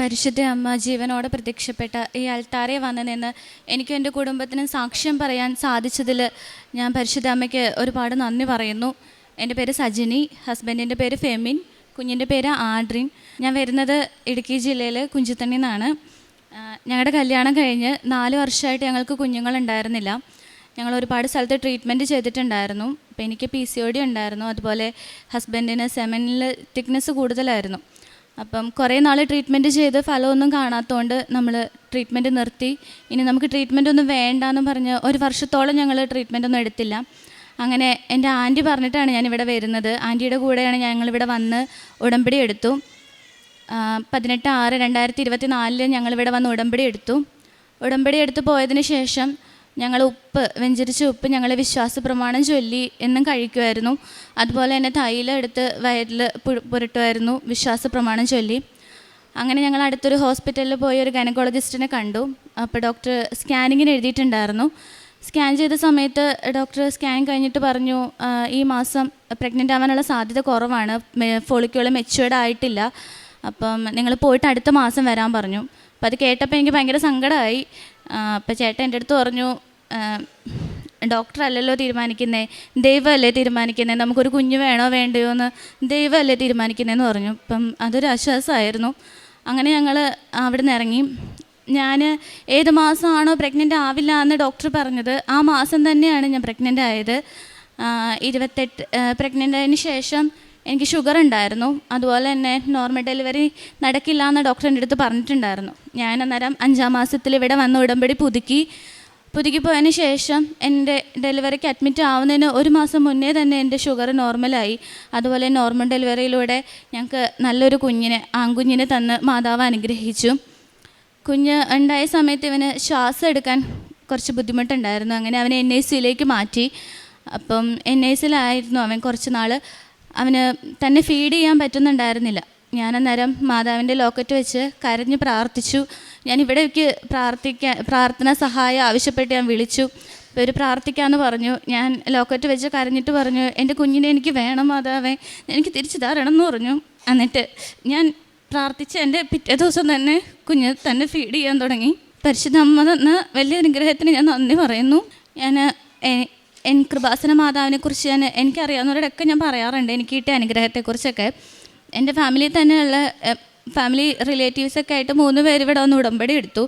പരിശുദ്ധ അമ്മ ജീവനോടെ പ്രത്യക്ഷപ്പെട്ട ഈ അൽത്താറെ വന്നു നിന്ന് എനിക്കും എന്റെ കുടുംബത്തിനും സാക്ഷ്യം പറയാൻ സാധിച്ചതിൽ ഞാൻ പരിശുദ്ധ അമ്മയ്ക്ക് ഒരുപാട് നന്ദി പറയുന്നു. എന്റെ പേര് സജിനി ഹസ്ബൻഡിന്റെ പേര് ഫെമിൻ കുഞ്ഞിന്റെ പേര് ആഡ്രിൻ. ഞാൻ വരുന്നത് ഇടുക്കി ജില്ലയിൽ കുഞ്ചിത്തണ്ണി നിന്നാണ്. ഞങ്ങളുടെ കല്യാണം കഴിഞ്ഞ് നാല് വർഷമായിട്ട് ഞങ്ങൾക്ക് കുഞ്ഞുങ്ങളുണ്ടായിരുന്നില്ല. ഞങ്ങൾ ഒരുപാട് സ്ഥലത്ത് ട്രീറ്റ്മെന്റ് ചെയ്തിട്ടുണ്ടായിരുന്നു. അപ്പോൾ എനിക്ക് പി സി ഒ ഡി ഉണ്ടായിരുന്നു. അതുപോലെ ഹസ്ബൻഡിന് സെമനിൽ തിക്നെസ് കൂടുതലായിരുന്നു. അപ്പം കുറേ നാൾ ട്രീറ്റ്മെന്റ് ചെയ്ത് ഫലമൊന്നും കാണാത്തതുകൊണ്ട് നമ്മൾ ട്രീറ്റ്മെന്റ് നിർത്തി. ഇനി നമുക്ക് ട്രീറ്റ്മെന്റ് ഒന്നും വേണ്ട എന്ന് പറഞ്ഞ് ഒരു വർഷത്തോളം ഞങ്ങൾ ട്രീറ്റ്മെന്റ് ഒന്നും എടുത്തില്ല. അങ്ങനെ എന്റെ ആന്റി പറഞ്ഞിട്ടാണ് ഞാൻ ഇവിടെ വരുന്നത്. ആന്റിയുടെ കൂടെയാണ് ഞങ്ങളിവിടെ വന്ന് ഉടമ്പടി എടുത്തു. പതിനെട്ട് ആറ് രണ്ടായിരത്തി ഇരുപത്തി നാലിൽ ഞങ്ങളിവിടെ വന്ന് ഉടമ്പടി എടുത്തു. ഉടമ്പടി എടുത്ത് പോയതിന് ശേഷം ഞങ്ങൾ ഉപ്പ് വെഞ്ചരിച്ച ഉപ്പ് ഞങ്ങൾ വിശ്വാസ പ്രമാണം ചൊല്ലി എന്നും കഴിക്കുമായിരുന്നു. അതുപോലെ തന്നെ തൈലം എടുത്ത് വയറ്റിൽ പു- പുരട്ടുമായിരുന്നു വിശ്വാസ പ്രമാണം ചൊല്ലി. അങ്ങനെ ഞങ്ങൾ അടുത്തൊരു ഹോസ്പിറ്റലിൽ പോയി ഒരു ഗൈനക്കോളജിസ്റ്റിനെ കണ്ടു. അപ്പോൾ ഡോക്ടർ സ്കാനിങ്ങിന് എഴുതിയിട്ടുണ്ടായിരുന്നു. സ്കാൻ ചെയ്ത സമയത്ത് ഡോക്ടർ സ്കാൻ കഴിഞ്ഞിട്ട് പറഞ്ഞു ഈ മാസം പ്രഗ്നന്റ് ആവാനുള്ള സാധ്യത കുറവാണ്. ഫോളിക്കുകൾ മെച്ചുവേർഡ് ആയിട്ടില്ല. അപ്പം നിങ്ങൾ പോയിട്ട് അടുത്ത മാസം വരാൻ പറഞ്ഞു. അപ്പം അത് കേട്ടപ്പോൾ എനിക്ക് ഭയങ്കര സങ്കടമായി. അപ്പം ചേട്ടൻ എന്റെ അടുത്ത് പറഞ്ഞു ഡോക്ടർ അല്ലല്ലോ തീരുമാനിക്കുന്നേ? ദൈവമല്ലേ തീരുമാനിക്കുന്നേ? നമുക്കൊരു കുഞ്ഞ് വേണോ വേണ്ടയോ എന്ന് ദൈവമല്ലേ തീരുമാനിക്കുന്നതെന്ന് പറഞ്ഞു. അപ്പം അതൊരു ആശ്വാസമായിരുന്നു. അങ്ങനെ ഞങ്ങൾ അവിടെ നിന്ന് ഇറങ്ങി. ഞാൻ ഏത് മാസമാണോ പ്രഗ്നന്റ് ആവില്ല എന്ന് ഡോക്ടർ പറഞ്ഞത്. ആ മാസം തന്നെയാണ് ഞാൻ പ്രഗ്നന്റ് ആയത്. ഇരുപത്തെട്ട് പ്രഗ്നന്റ് ആയതിനു ശേഷം എനിക്ക് ഷുഗർ ഉണ്ടായിരുന്നു. അതുപോലെ തന്നെ നോർമൽ ഡെലിവറി നടക്കില്ല എന്ന് ഡോക്ടറിന്റെ അടുത്ത് പറഞ്ഞിട്ടുണ്ടായിരുന്നു. ഞാൻ അന്നേരം അഞ്ചാം മാസത്തിൽ ഇവിടെ വന്ന് ഉടമ്പടി പുതുക്കി. പുതുക്കി പോയതിന് ശേഷം എന്റെ ഡെലിവറിക്ക് അഡ്മിറ്റ് ആവുന്നതിന് ഒരു മാസം മുന്നേ തന്നെ എന്റെ ഷുഗർ നോർമലായി. അതുപോലെ നോർമൽ ഡെലിവറിയിലൂടെ ഞങ്ങൾക്ക് നല്ലൊരു കുഞ്ഞിനെ ആൺകുഞ്ഞിനെ തന്ന് മാതാവ് അനുഗ്രഹിച്ചു. കുഞ്ഞ് ഉണ്ടായ സമയത്ത് ഇവന് ശ്വാസം എടുക്കാൻ കുറച്ച് ബുദ്ധിമുട്ടുണ്ടായിരുന്നു. അങ്ങനെ അവനെ എൻ ഐ സിയിലേക്ക് മാറ്റി. അപ്പം എൻ ഐ സിയിലായിരുന്നു അവൻ കുറച്ച് നാൾ അവന് തന്നെ ഫീഡ് ചെയ്യാൻ പറ്റുന്നുണ്ടായിരുന്നില്ല. ഞാൻ അന്നേരം മാതാവിന്റെ ലോക്കറ്റ് വെച്ച് കരഞ്ഞ് പ്രാർത്ഥിച്ചു. ഞാൻ ഇവിടേക്ക് പ്രാർത്ഥിക്കാൻ പ്രാർത്ഥന സഹായം ആവശ്യപ്പെട്ട് ഞാൻ വിളിച്ചു. ഇവർ പ്രാർത്ഥിക്കാമെന്ന് പറഞ്ഞു. ഞാൻ ലോക്കറ്റ് വെച്ച് കരഞ്ഞിട്ട് പറഞ്ഞു എന്റെ കുഞ്ഞിനെ എനിക്ക് വേണം മാതാവേ. എനിക്ക് തിരിച്ചു തരണം എന്ന് പറഞ്ഞു. എന്നിട്ട് ഞാൻ പ്രാർത്ഥിച്ച് എന്റെ പിറ്റേ ദിവസം തന്നെ കുഞ്ഞ് തന്നെ ഫീഡ് ചെയ്യാൻ തുടങ്ങി. പരിശുദ്ധ അമ്മ തന്ന വലിയ അനുഗ്രഹത്തിന് ഞാൻ നന്ദി പറയുന്നു. ഞാൻ എൻ കൃപാസന മാതാവിനെക്കുറിച്ച് ഞാൻ എനിക്കറിയാവുന്നവരോടൊക്കെ ഞാൻ പറയാറുണ്ട്. എനിക്ക് കിട്ടിയ അനുഗ്രഹത്തെക്കുറിച്ചൊക്കെ. എന്റെ ഫാമിലി തന്നെയുള്ള ഫാമിലി റിലേറ്റീവ്സൊക്കെ ആയിട്ട് മൂന്ന് പേര് ഇവിടെ ഒന്ന് ഉടമ്പടി എടുത്തു.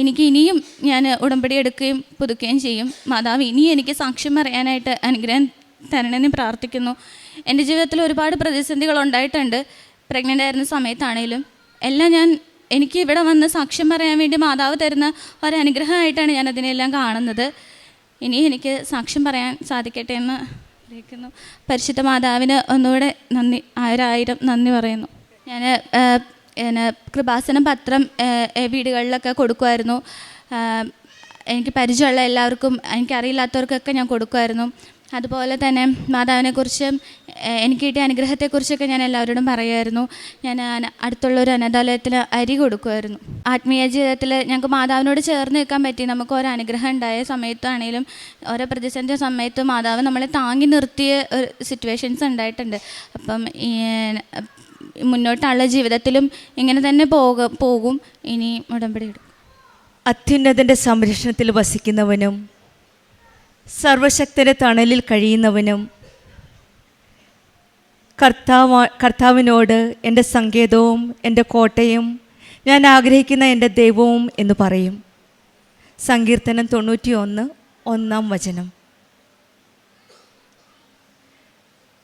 എനിക്ക് ഇനിയും ഞാൻ ഉടമ്പടി എടുക്കുകയും പുതുക്കുകയും ചെയ്യും. മാതാവ് ഇനിയും എനിക്ക് സാക്ഷ്യം പറയാനായിട്ട് അനുഗ്രഹം തരണമെന്ന് പ്രാർത്ഥിക്കുന്നു. എന്റെ ജീവിതത്തിൽ ഒരുപാട് പ്രതിസന്ധികൾ ഉണ്ടായിട്ടുണ്ട്. പ്രഗ്നന്റ് ആയിരുന്ന സമയത്താണേലും. എല്ലാം ഞാൻ എനിക്ക് ഇവിടെ വന്ന് സാക്ഷ്യം പറയാൻ വേണ്ടി മാതാവ് തരുന്ന ഒരനുഗ്രഹമായിട്ടാണ് ഞാൻ അതിനെല്ലാം കാണുന്നത്. ഇനി എനിക്ക് സാക്ഷ്യം പറയാൻ സാധിക്കട്ടെ എന്ന് ആഗ്രഹിക്കുന്നു. പരിശുദ്ധ മാതാവിന് ഒന്നുകൂടെ നന്ദി ആയിരം നന്ദി പറയുന്നു. ഞാൻ പിന്നെ കൃപാസനം പത്രം വീടുകളിലൊക്കെ കൊടുക്കുമായിരുന്നു. എനിക്ക് പരിചയമുള്ള എല്ലാവർക്കും എനിക്കറിയില്ലാത്തവർക്കൊക്കെ ഞാൻ കൊടുക്കുമായിരുന്നു. അതുപോലെ തന്നെ മാതാവിനെക്കുറിച്ച് എനിക്ക് കിട്ടിയ അനുഗ്രഹത്തെക്കുറിച്ചൊക്കെ ഞാൻ എല്ലാവരോടും പറയുമായിരുന്നു. ഞാൻ അടുത്തുള്ള ഒരു അനാഥാലയത്തിന് അരി കൊടുക്കുമായിരുന്നു. ആത്മീയ ജീവിതത്തിൽ ഞങ്ങൾക്ക് മാതാവിനോട് ചേർന്ന് നിൽക്കാൻ പറ്റി. നമുക്ക് ഓരോ അനുഗ്രഹം ഉണ്ടായ സമയത്താണെങ്കിലും ഓരോ പ്രതിസന്ധി സമയത്തും മാതാവ് നമ്മളെ താങ്ങി നിർത്തിയ ഒരു സിറ്റുവേഷൻസ് ഉണ്ടായിട്ടുണ്ട്. അപ്പം ഈ മുന്നോട്ടുള്ള ജീവിതത്തിലും ഇങ്ങനെ തന്നെ പോക പോകും. ഇനി ഉടമ്പടി എടുക്കും. അത്യുന്നതന്റെ സംരക്ഷണത്തിൽ വസിക്കുന്നവനും സർവശക്തന്റെ തണലിൽ കഴിയുന്നവനും കർത്താവ് കർത്താവിനോട് എന്റെ സങ്കേതവും എന്റെ കോട്ടയും ഞാൻ ആഗ്രഹിക്കുന്ന എന്റെ ദൈവവും എന്ന് പറയും. സങ്കീർത്തനം തൊണ്ണൂറ്റി ഒന്ന് ഒന്നാം വചനം.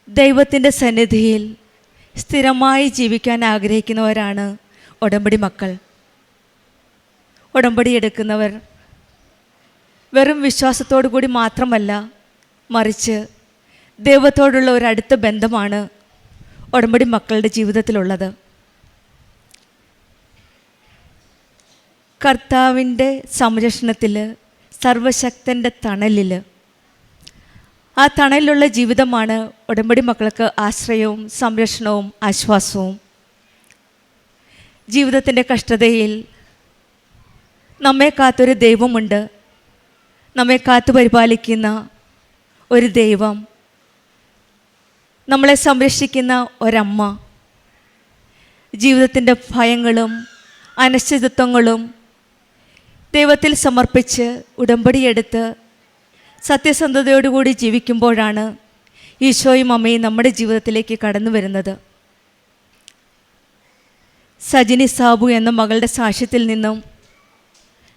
ദൈവത്തിന്റെ സന്നിധിയിൽ സ്ഥിരമായി ജീവിക്കാൻ ആഗ്രഹിക്കുന്നവരാണ് ഉടമ്പടി മക്കൾ. ഉടമ്പടി എടുക്കുന്നവർ വെറും വിശ്വാസത്തോടു കൂടി മാത്രമല്ല മറിച്ച് ദൈവത്തോടുള്ള ഒരു അടുത്ത ബന്ധമാണ് ഉടമ്പടി മക്കളുടെ ജീവിതത്തിലുള്ളത്. കർത്താവിന്റെ സംരക്ഷണത്തിൽ സർവശക്തന്റെ തണലിൽ ആ തണലിലുള്ള ജീവിതമാണ് ഉടമ്പടി മക്കൾക്ക് ആശ്രയവും സംരക്ഷണവും ആശ്വാസവും. ജീവിതത്തിന്റെ കഷ്ടതയിൽ നമ്മെ കാത്തൊരു ദൈവമുണ്ട്. നമ്മെ കാത്തു പരിപാലിക്കുന്ന ഒരു ദൈവം. നമ്മളെ സംരക്ഷിക്കുന്ന ഒരമ്മ. ജീവിതത്തിന്റെ ഭയങ്ങളും അനിശ്ചിതത്വങ്ങളും ദൈവത്തിൽ സമർപ്പിച്ച് ഉടമ്പടിയെടുത്ത് സത്യസന്ധതയോടുകൂടി ജീവിക്കുമ്പോഴാണ് ഈശോയും അമ്മയും നമ്മുടെ ജീവിതത്തിലേക്ക് കടന്നു വരുന്നത്. സജിനി സാബു എന്ന മകളുടെ സാക്ഷ്യത്തിൽ നിന്നും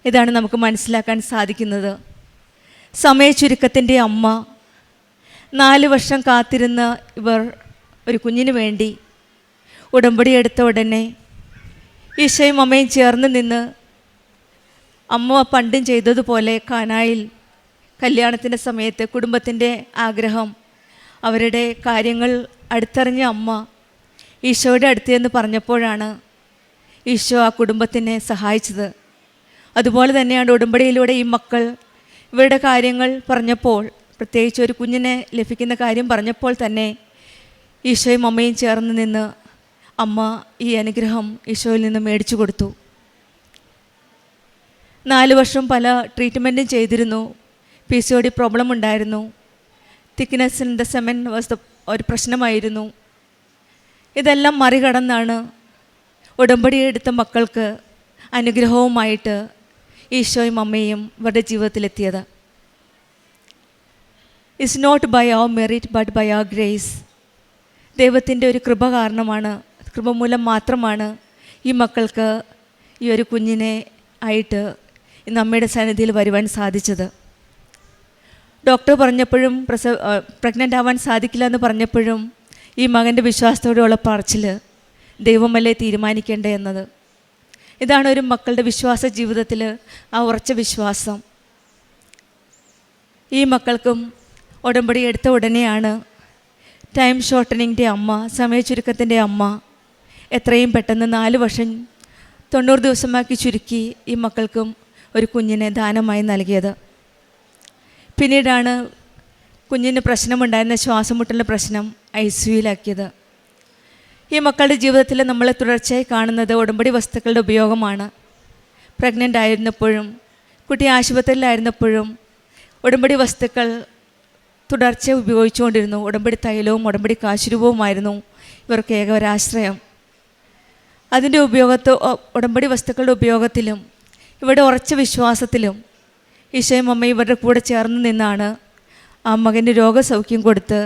ഇതാണ് നമുക്ക് മനസ്സിലാക്കാൻ സാധിക്കുന്നത്. സമയചുരുക്കത്തിന്റെ അമ്മ നാല് വർഷം കാത്തിരുന്ന ഇവർ ഒരു കുഞ്ഞിന് വേണ്ടി ഉടമ്പടി എടുത്ത ഉടനെ ഈശോയും അമ്മയും ചേർന്ന് നിന്ന് അമ്മ പണ്ടും ചെയ്തതുപോലെ കാനായിൽ കല്യാണത്തിന്റെ സമയത്ത് കുടുംബത്തിന്റെ ആഗ്രഹം അവരുടെ കാര്യങ്ങൾ അടുത്തറിഞ്ഞ അമ്മ ഈശോയുടെ അടുത്ത് എന്ന് പറഞ്ഞപ്പോഴാണ് ഈശോ ആ കുടുംബത്തിനെ സഹായിച്ചത്. അതുപോലെ തന്നെയാണ് ഉടമ്പടിയിലൂടെ ഈ മക്കൾ ഇവരുടെ കാര്യങ്ങൾ പറഞ്ഞപ്പോൾ പ്രത്യേകിച്ച് ഒരു കുഞ്ഞിനെ ലഭിക്കുന്ന കാര്യം പറഞ്ഞപ്പോൾ തന്നെ ഈശോയും അമ്മയും ചേർന്ന് നിന്ന് അമ്മ ഈ അനുഗ്രഹം ഈശോയിൽ നിന്ന് മേടിച്ചു കൊടുത്തു. നാല് വർഷം പല ട്രീറ്റ്മെന്റും ചെയ്തിരുന്നു. P C O D problem ഉണ്ടായിരുന്നു. Thickness in the semen was the ഒരു പ്രശ്നമായിരുന്നു. ഇതെല്ലാം മറികടന്നാണ് ഉടമ്പടി എടുത്ത മക്കൾക്ക് അനുഗ്രഹവുമായിട്ട് ഈശോയും അമ്മയും ഇവരുടെ ജീവിതത്തിലെത്തിയത്. It's not by our merit but by our grace ദൈവത്തിന്റെ ഒരു കൃപ കാരണമാണ് കൃപ മൂലം മാത്രമാണ് ഈ മക്കൾക്ക് ഈ ഒരു കുഞ്ഞിനെ ആയിട്ട് ഇന്ന് അമ്മയുടെ സന്നിധിയിൽ വരുവാൻ സാധിച്ചത്. ഡോക്ടർ പറഞ്ഞപ്പോഴും പ്രസവ പ്രഗ്നന്റ് ആവാൻ സാധിക്കില്ല എന്ന് പറഞ്ഞപ്പോഴും ഈ മകന്റെ വിശ്വാസത്തോടെയുള്ള പറച്ചിൽ ദൈവമല്ലേ തീരുമാനിക്കേണ്ടേ എന്നത്. ഇതാണ് ഒരു മക്കളുടെ വിശ്വാസ ജീവിതത്തിൽ ആ ഉറച്ച വിശ്വാസം. ഈ മക്കൾക്കും ഉടമ്പടി എടുത്ത ഉടനെയാണ് ടൈം ഷോർട്ടനിങ്ങിന്റെ അമ്മ സമയ ചുരുക്കത്തിന്റെ അമ്മ. എത്രയും പെട്ടെന്ന് നാല് വർഷം തൊണ്ണൂറ് ദിവസമാക്കി ചുരുക്കി ഈ മക്കൾക്കും ഒരു കുഞ്ഞിനെ ദാനമായി നൽകിയത്. പിന്നീടാണ് കുഞ്ഞിന് പ്രശ്നമുണ്ടായിരുന്ന ശ്വാസം മുട്ടലിന്റെ പ്രശ്നം ഐ സിയുലാക്കിയത് ഈ മക്കളുടെ ജീവിതത്തിൽ നമ്മൾ തുടർച്ചയായി കാണുന്നത് ഉടമ്പടി വസ്തുക്കളുടെ ഉപയോഗമാണ്. പ്രഗ്നന്റ് ആയിരുന്നപ്പോഴും കുട്ടി ആശുപത്രിയിലായിരുന്നപ്പോഴും ഉടമ്പടി വസ്തുക്കൾ തുടർച്ച ഉപയോഗിച്ചുകൊണ്ടിരുന്നു. ഉടമ്പടി തൈലവും ഉടമ്പടി കാശുരൂപവുമായിരുന്നു ഇവർക്ക് ഏക ഒരാശ്രയം അതിന്റെ ഉപയോഗത്തോ ഉടമ്പടി വസ്തുക്കളുടെ ഉപയോഗത്തിലും ഇവരുടെ ഉറച്ച വിശ്വാസത്തിലും ഈശോയും അമ്മയും ഇവരുടെ കൂടെ ചേർന്ന് നിന്നാണ് ആ മകന് രോഗസൗഖ്യം കൊടുത്ത്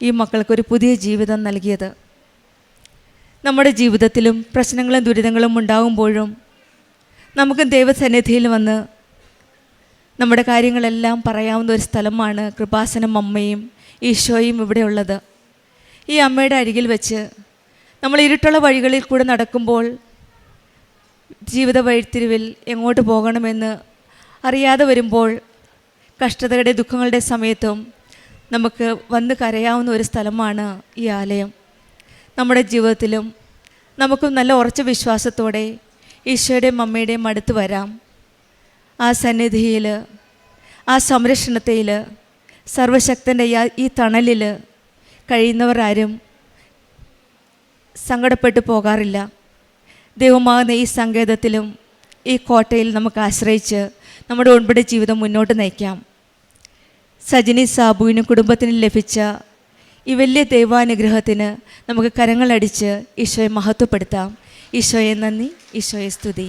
ഈ മക്കൾക്കൊരു പുതിയ ജീവിതം നൽകിയത്. നമ്മുടെ ജീവിതത്തിലും പ്രശ്നങ്ങളും ദുരിതങ്ങളും ഉണ്ടാകുമ്പോഴും നമുക്ക് ദൈവസന്നിധിയിൽ വന്ന് നമ്മുടെ കാര്യങ്ങളെല്ലാം പറയാവുന്ന ഒരു സ്ഥലമാണ് കൃപാസനം അമ്മയും ഈശോയും ഇവിടെയുള്ളത് ഈ അമ്മയുടെ അരികിൽ വെച്ച് നമ്മൾ ഇരുട്ടുള്ള വഴികളിൽ കൂടെ നടക്കുമ്പോൾ ജീവിത വഴിത്തിരിവിൽ എങ്ങോട്ട് പോകണമെന്ന് അറിയാതെ വരുമ്പോൾ കഷ്ടതകളുടെ ദുഃഖങ്ങളുടെ സമയത്തും നമുക്ക് വന്ന് കരയാവുന്ന ഒരു സ്ഥലമാണ് ഈ ആലയം. നമ്മുടെ ജീവിതത്തിലും നമുക്ക് നല്ല ഉറച്ച വിശ്വാസത്തോടെ ഈശോയുടെയും അമ്മയുടെയും അടുത്ത് വരാം. ആ സന്നിധിയിൽ ആ സംരക്ഷണത്തിൽ സർവശക്തന്റെ ഈ തണലിൽ കഴിയുന്നവർ ആരും സങ്കടപ്പെട്ടു പോകാറില്ല. ദൈവമാകുന്ന ഈ സങ്കേതത്തിലും ഈ കോട്ടയിൽ നമുക്ക് ആശ്രയിച്ച് നമ്മുടെ ഉൾപ്പെടെ ജീവിതം മുന്നോട്ട് നയിക്കാം. സജിനി സാബുവിനും കുടുംബത്തിനും ലഭിച്ച ഈ വലിയ ദൈവാനുഗ്രഹത്തിന് നമുക്ക് കരങ്ങളടിച്ച് ഈശോയെ മഹത്വപ്പെടുത്താം. ഈശോയെ നന്ദി ഈശോയെ സ്തുതി.